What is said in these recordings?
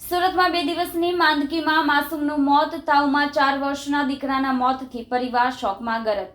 સુરતમાં બે દિવસની માંદગીમાં માસૂમનું મોત, તાવમાં ચાર વર્ષના દીકરાના મોતથી પરિવાર શોકમાં ગરક.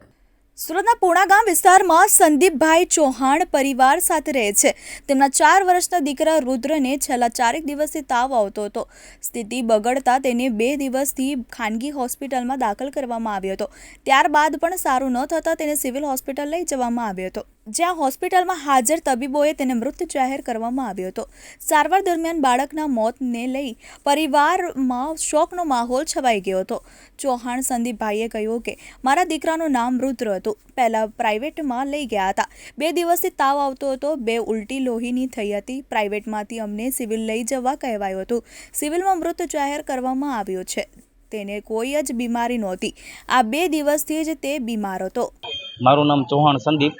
સુરતના પૂણા ગામ વિસ્તારમાં સંદીપભાઈ ચૌહાણ પરિવાર સાથે રહે છે. તેમના ચાર વર્ષના દીકરા રુદ્રને છેલ્લા ચારેક દિવસથી તાવ આવતો હતો. સ્થિતિ બગડતા તેને બે દિવસથી ખાનગી હોસ્પિટલમાં દાખલ કરવામાં આવ્યો હતો. ત્યારબાદ પણ સારું ન થતાં તેને સિવિલ હોસ્પિટલ લઈ જવામાં આવ્યો હતો. જ્યાં હોસ્પિટલમાં હાજર તબીબોએ તેને મૃત જાહેર કરવામાં આવ્યો હતો. સારવાર દરમિયાન બાળકના મોતને લઈ પરિવારમાં શોકનો માહોલ છવાઈ ગયો હતો. ચૌહાણ સંદીપભાઈએ કહ્યું કે, મારા દીકરાનું નામ રુદ્ર હતું. પહેલાં પ્રાઇવેટમાં લઈ ગયા હતા. બે દિવસથી તાવ આવતો હતો. બે ઉલટી લોહીની થઈ હતી. પ્રાઇવેટમાંથી અમને સિવિલ લઈ જવા કહેવાયું હતું. સિવિલમાં મૃત જાહેર કરવામાં આવ્યો છે. તેને કોઈ જ બીમારી નહોતી. આ બે દિવસથી જ તે બીમાર હતો. મારું નામ ચૌહાણ સંદીપ.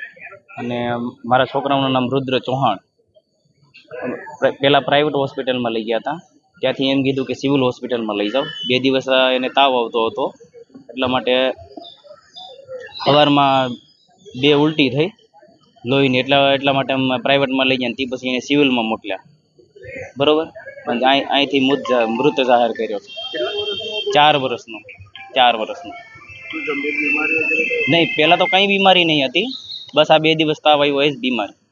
અને મારા છોકરાનું નામ રુદ્ર ચૌહાણ. પહેલાં પ્રાઇવેટ હોસ્પિટલમાં લઈ ગયા હતા. ત્યાંથી એમ કીધું કે સિવિલ હોસ્પિટલમાં લઈ જાઓ. બે દિવસ એને તાવ આવતો હતો. એટલા માટે સવારમાં બે ઉલટી થઈ. લોહીની એટલા એટલા માટે અમે પ્રાઇવેટમાં લઈ ગયા તે પછી એને સિવિલમાં મોકલ્યા. બરોબર? પણ અહીં અહીંથી મૃત મૃત જાહેર કર્યો છે. ચાર વર્ષનો ચાર વર્ષનો. નહીં, પહેલાં તો કંઈ બીમારી નહીં હતી. બસ આ બે દિવસ તાવ આવ્યો એ જ બીમાર.